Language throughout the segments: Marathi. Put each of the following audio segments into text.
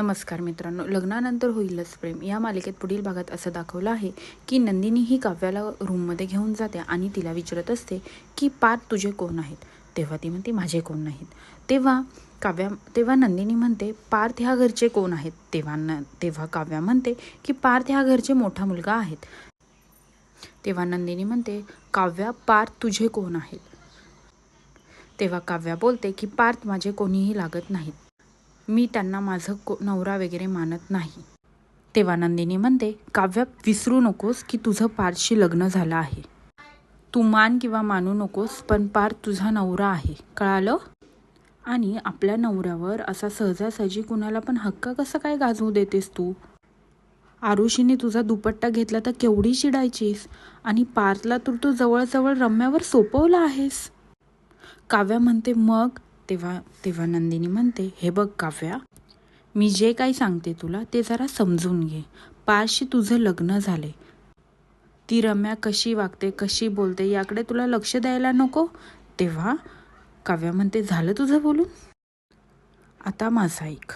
नमस्कार मित्रांनो लग्नानंतर होईलच प्रेम. या मालिकेत पुढील भागात असं दाखवलं आहे की नंदिनी ही काव्याला रूममध्ये घेऊन जाते आणि तिला विचारत असते की पार्थ तुझे कोण आहेत? तेव्हा ती म्हणते माझे कोण नाहीत. तेव्हा काव्या तेव्हा नंदिनी म्हणते पार्थ ह्या घरचे कोण आहेत? तेव्हा न तेव्हा काव्या म्हणते की पार्थ ह्या घरचे मोठा मुलगा आहेत. तेव्हा नंदिनी म्हणते काव्या पार्थ तुझे कोण आहेत? तेव्हा काव्या बोलते की पार्थ माझे कोणीही लागत नाहीत. मी त्यांना माझं को नवरा वगैरे मानत नाही. तेव्हा नंदिनी म्हणते काव्या विसरू नकोस की तुझं पारशी लग्न झालं आहे. तू मान किंवा मानू नकोस पण पार तुझा नवरा आहे. कळालं? आणि आपल्या नवऱ्यावर असा सहजासहजी कुणाला पण हक्क कसं काय गाजवू देतेस तू? आरुषीने तुझा दुपट्टा घेतला तर केवढी चिडायचीस? आणि पार्थला तर तू जवळजवळ रम्यावर सोपवला आहेस? काव्या म्हणते मग? तेव्हा तेव्हा नंदिनी म्हणते हे बघ काव्या मी जे काही सांगते तुला ते जरा समजून घे. पारशी तुझं लग्न झाले. ती रम्या कशी वागते कशी बोलते याकडे तुला लक्ष द्यायला नको. तेव्हा काव्या म्हणते झालं तुझं बोलून? आता माझं ऐक.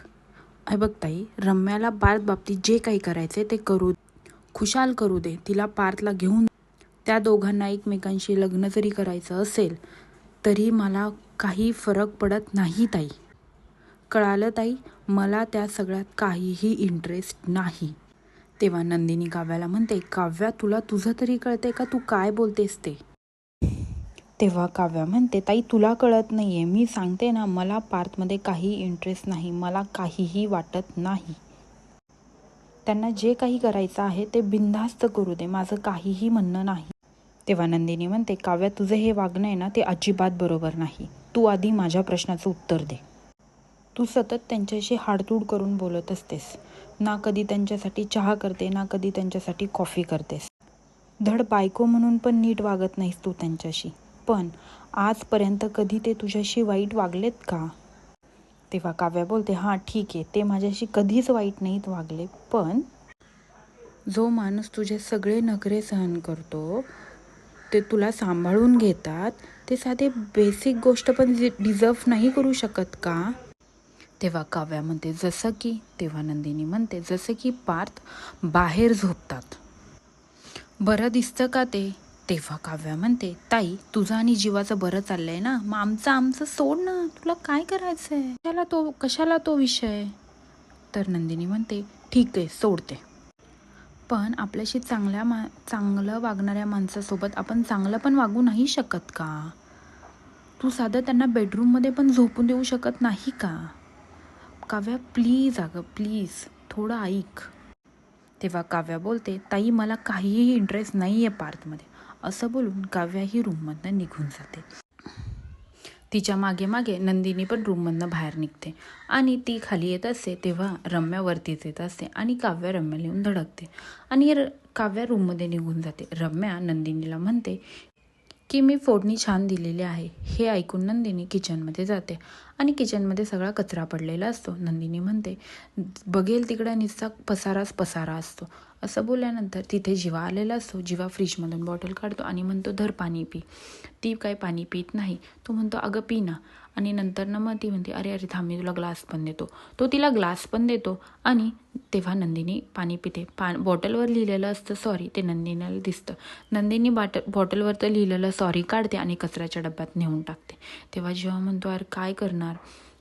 ऐ बघ ताई रम्याला पार्थ बाबतीत जे काही करायचे ते करू खुशाल करू दे. तिला पार्थला घेऊन त्या दोघांना एकमेकांशी लग्न जरी करायचं असेल तरी मला काही फरक पडत नाही ताई. कळालं ताई? मला त्या सगळ्यात काहीही इंटरेस्ट नाही. तेव्हा नंदिनी काव्याला म्हणते काव्या तुला तुझं तरी कळते का? तू काय बोलतेस ते? तेव्हा काव्या म्हणते ताई तुला कळत नाही आहे मी सांगते ना मला पार्थमध्ये काही इंटरेस्ट नाही. मला काहीही वाटत नाही. त्यांना जे काही करायचं आहे ते बिनधास्त करू दे. माझं काहीही म्हणणं नाही. तेव्हा नंदिनी म्हणते काव्या तुझं हे वागणं आहे ना ते अजिबात बरोबर नाही. तू आधी माझ्या प्रश्नाचं उत्तर दे. तू सतत त्यांच्याशी हाडतूड करून बोलत असतेस. ना कधी त्यांच्यासाठी चहा करते ना कधी त्यांच्यासाठी कॉफी करतेस. धड बायको म्हणून पण नीट वागत नाहीस तू त्यांच्याशी. पण आजपर्यंत कधी ते तुझ्याशी वाईट वागलेत का? तेव्हा काव्या बोलते हां ठीक आहे. ते माझ्याशी कधीच वाईट नाहीत वागले पण जो माणूस तुझे सगळे नखरे सहन करतो ते तुला सांभाळून घेतात ते साधे बेसिक गोष्ट पण डिझर्व नाही करू शकत का? तेव्हा काव्या म्हणते जसं की तेव्हा नंदिनी म्हणते जसं की पार्थ बाहेर झोपतात. बरं दिसतं का ते? तेव्हा काव्या म्हणते ताई तुझं आणि जीवाचं बरं चाललंय ना? मग आमचं आमचं सोड ना. तुला काय करायचं आहे कशाला तो कशाला तो विषय? तर नंदिनी म्हणते ठीक आहे सोडते. पण आपल्याशी चांगल्या मा चांगलं वागणाऱ्या माणसासोबत आपण चांगलं पण वागू नाही शकत का? तू साधं त्यांना बेडरूममध्ये पण झोपून देऊ शकत नाही का? काव्या प्लीज अगं प्लीज थोडं ऐक. तेव्हा काव्या बोलते ताई मला काहीही इंटरेस्ट नाही आहे पार्थमध्ये असं बोलून काव्या ही रूममधनं निघून जाते. तिच्यामागे मागे नंदिनी पण रूममधनं बाहेर निघते. आणि ती खाली येत असते तेव्हा रम्या वरतीच येत असते आणि काव्या रम्या लिहून धडकते. आणि र काव्या रूममध्ये निघून जाते. रम्या नंदिनीला म्हणते की मी फोडणी छान दिलेली आहे. हे ऐकून नंदिनी किचनमध्ये जाते आणि किचनमध्ये सगळा कचरा पडलेला असतो. नंदिनी म्हणते बघेल तिकडे निस्सा पसाराच पसारा असतो. असं बोलल्यानंतर तिथे जीवा आलेला असतो. जीवा फ्रीजमधून बॉटल काढतो आणि म्हणतो धर पाणी पी. ती काय पाणी पित नाही. तो म्हणतो अगं पी ना. आणि नंतर ना मग ती म्हणते अरे अरे थांब मी तुला ग्लास पण देतो. तो तिला ग्लास पण देतो आणि तेव्हा नंदिनी पाणी पिते. पा बॉटलवर लिहिलेलं असतं सॉरी ते नंदिनीला दिसतं. नंदिनी बाट बॉटलवर तर लिहिलेलं सॉरी काढते आणि कचऱ्याच्या डब्यात नेऊन टाकते. तेव्हा जेव्हा म्हणतो अरे काय करणार?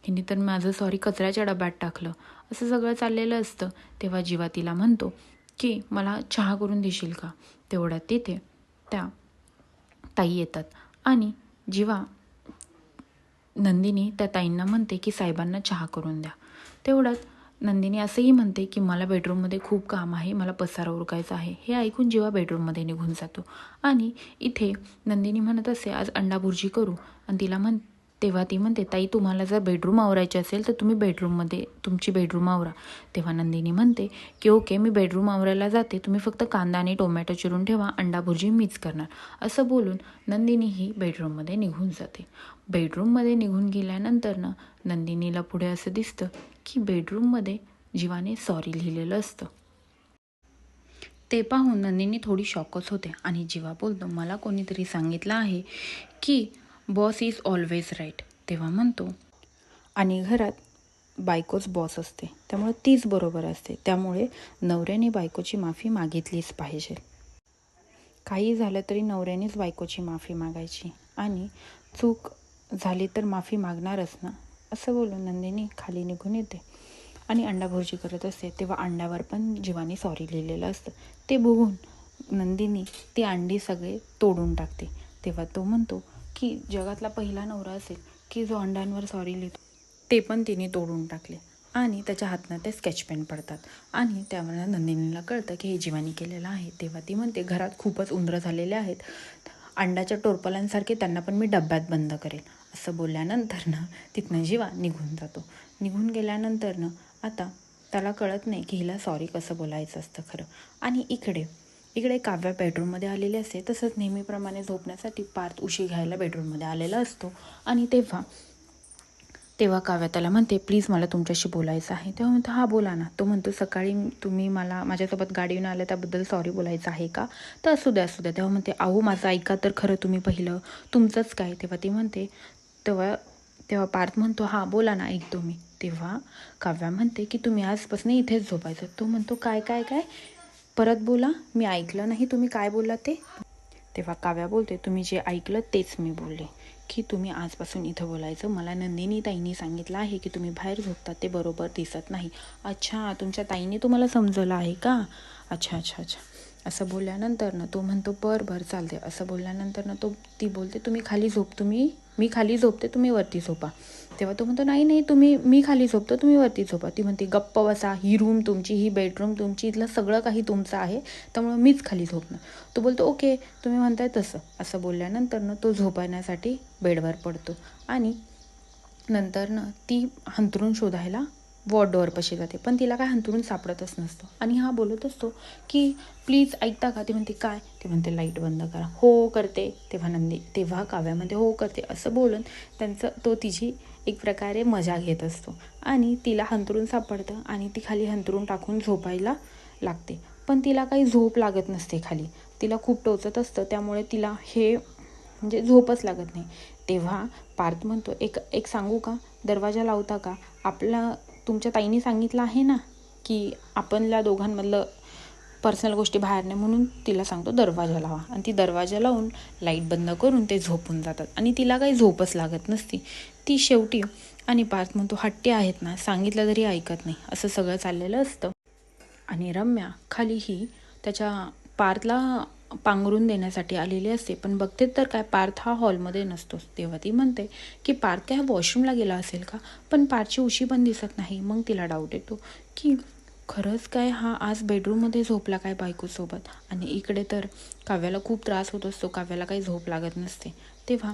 हिने तर माझं सॉरी कचऱ्याच्या डब्यात टाकलं. असं सगळं चाललेलं असतं. तेव्हा जीवा तिला म्हणतो की मला चहा करून देशील का? तेवढ्यात तिथे त्या ताई येतात. आणि जीवा नंदिनी त्या ताईंना म्हणते की साहेबांना चहा करून द्या. तेवढ्यात नंदिनी असंही म्हणते की मला बेडरूममध्ये खूप काम आहे मला पसारा उरकायचा आहे. हे ऐकून जेव्हा बेडरूममध्ये निघून जातो. आणि इथे नंदिनी म्हणत असे आज अंडा भुर्जी करू. आणि तिला म्हण तेव्हा ती म्हणते ताई तुम्हाला जर बेडरूम आवरायचे असेल तर तुम्ही बेडरूममध्ये तुमची बेडरूम आवरा. तेव्हा नंदिनी म्हणते की ओके मी बेडरूम आवरायला जाते. तुम्ही फक्त कांदा आणि टोमॅटो चिरून ठेवा. अंडा भुर्जी मीच करणार. असं बोलून नंदिनी ही बेडरूममध्ये निघून जाते. बेडरूममध्ये निघून गेल्यानंतर ना नंदिनीला पुढे असं दिसतं की बेडरूममध्ये जीवाने सॉरी लिहिलेलं असतं. ते पाहून नंदिनी थोडी शॉकच होते आणि जीवा बोलतो मला कोणीतरी सांगितलं आहे की बॉस इज ऑलवेज राईट तेव्हा म्हणतो. आणि घरात बायकोच बॉस असते. त्यामुळे तीच बरोबर असते. त्यामुळे नवऱ्याने बायकोची माफी मागितलीच पाहिजे. काही झालं तरी नवऱ्यानेच बायकोची माफी मागायची. आणि चूक झाली तर माफी मागणारच ना? असं बोलून नंदिनी खाली निघून येते. आणि अंडाभुर्जी करत असते. तेव्हा अंड्यावर पण जीवानी सॉरी लिहिलेलं असतं. ते बघून नंदिनी ती अंडी सगळे तोडून टाकते. तेव्हा तो म्हणतो की जगातला पहिला नवरा असेल की जो अंड्यांवर सॉरी लिहितो. ते पण तिने तोडून टाकले. आणि त्याच्या हातनं ते स्केच पेन पडतात. आणि त्यामुळे नंदिनीला कळतं की हे जीवानी केलेलं आहे. तेव्हा ती म्हणते घरात खूपच उंदरं झालेले आहेत. अंड्याच्या टोरपलांसारखे त्यांना पण मी डब्यात बंद करेल. असं बोलल्यानंतर ना तिथनं जीवा निघून जातो. निघून गेल्यानंतर ना आता त्याला कळत नाही की हिला सॉरी कसं बोलायचं असतं खरं. आणि इकडे इकडे काव्या बेडरूममध्ये आलेली असते. तसंच नेहमीप्रमाणे झोपण्यासाठी पार्थ उशी घ्यायला बेडरूममध्ये आलेला असतो. आणि तेव्हा तेव्हा काव्या त्याला म्हणते प्लीज मला तुमच्याशी बोलायचं आहे. तेव्हा म्हणतो हा बोला ना. तो म्हणतो सकाळी तुम्ही मला माझ्यासोबत गाडीनं आल्या त्याबद्दल सॉरी बोलायचं आहे का? तर असू द्या असू द्या. तेव्हा म्हणते अहो माझं ऐका तर खरं तुम्ही पहिलं. तुमचंच काय? तेव्हा ती म्हणते तेव्हा तेव्हा पार्थ म्हणतो हा बोला ना ऐकतो मी. तेव्हा काव्या म्हणते की तुम्ही आजपासून इथेच झोपायचं. तो म्हणतो काय काय काय? परत बोला मी ऐकलं नाही तुम्ही काय बोलला ते? तेव्हा काव्या बोलते तुम्ही जे ऐकलं तेच मी बोलले. की तुम्ही आजपासून इथं बोलायचं. मला नंदिनी ताईंनी सांगितलं आहे की तुम्ही बाहेर झोपता ते बरोबर दिसत नाही. अच्छा तुमच्या ताईने तुम्हाला समजवलं आहे का? अच्छा अच्छा अच्छा. असं बोलल्यानंतर ना तो म्हणतो बरं बरं चालते असं बोलल्यानंतर ना तो ती बोलते तुम्ही खाली झोप तुम्ही मी खाली झोपते तुम्ही वरती झोपा. तेव्हा तो म्हणतो नाही नाही तुम्ही मी खाली झोपतो तुम्ही वरती झोपा. ती म्हणते गप्प बसा ही रूम तुमची ही बेडरूम तुमची इथलं सगळं काही तुमचं आहे त्यामुळं मीच खाली झोपणार. तो बोलतो ओके तुम्ही म्हणताय तसं. असं बोलल्यानंतर ना तो झोपण्यासाठी बेडवर पडतो. आणि नंतर ना ती हंतरून शोधायला वॉर्डोअरपाशी जाते. पण तिला काय हंतरून सापडतच नसतो. आणि हा बोलत असतो की प्लीज ऐकता का? ती म्हणते काय? ती म्हणते लाइट बंद करा. हो करते. तेव्हा नंदी तेव्हा काव्यामध्ये हो करते. असं बोलून त्यांचं तो तिची एक प्रकारे मजा घेत असतो. आणि तिला हंतरून सापडतं आणि ती खाली हंतरून टाकून झोपायला लागते. पण तिला काही झोप लागत नसते खाली. तिला खूप टोचत असतं. त्यामुळे तिला हे म्हणजे झोपच लागत नाही. तेव्हा पार्थ म्हणतो एक एक सांगू का? दरवाजा लावता का? आपला तुमच्या ताईने सांगितलं आहे ना की आपणला दोघांमधलं पर्सनल गोष्टी बाहेर नाही म्हणून तिला सांगतो दरवाजा लावा. आणि ती दरवाजा लावून लाइट बंद करून ते झोपून जातात. आणि तिला काही झोपच लागत नसती. ती शेवटी आणि पार्थ म्हणतो हट्टी आहेत ना सांगितलं तरी ऐकत नाही. असं सगळं चाललेलं असतं. आणि रम्या खाली ही त्याच्या पार्थला पांघरून देण्यासाठी आलेली असते. पण बघते तर काय पार्थ हा हॉलमध्ये नसतोच तेव्हा ती म्हणते की पार्थ काय वॉशरूमला गेला असेल का? पण पार्थची उशी पण दिसत नाही. मग तिला डाऊट येतो की खरंच काय हा आज बेडरूममध्ये झोपला काय बायकोसोबत? आणि इकडे तर काव्याला खूप त्रास होत असतो. काव्याला काही झोप लागत नसते. तेव्हा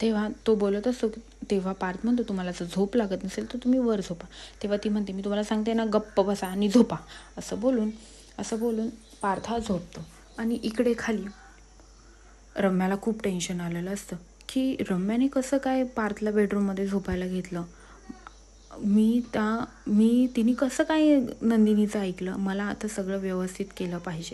तेव्हा तो बोलत असतो की तेव्हा पार्थ म्हणतो तुम्हाला जर झोप लागत नसेल तर तुम्ही वर झोपा. तेव्हा ती म्हणते मी तुम्हाला सांगते ना गप्प बसा आणि झोपा. असं बोलून असं बोलून पार्थ हा झोपतो. आणि इकडे खाली रम्याला खूप टेन्शन आलेलं असतं. की रम्याने कसं काय पार्थला बेडरूममध्ये झोपायला घेतलं? मी त्या मी तिने कसं काय नंदिनीचं ऐकलं? मला आता सगळं व्यवस्थित केलं पाहिजे.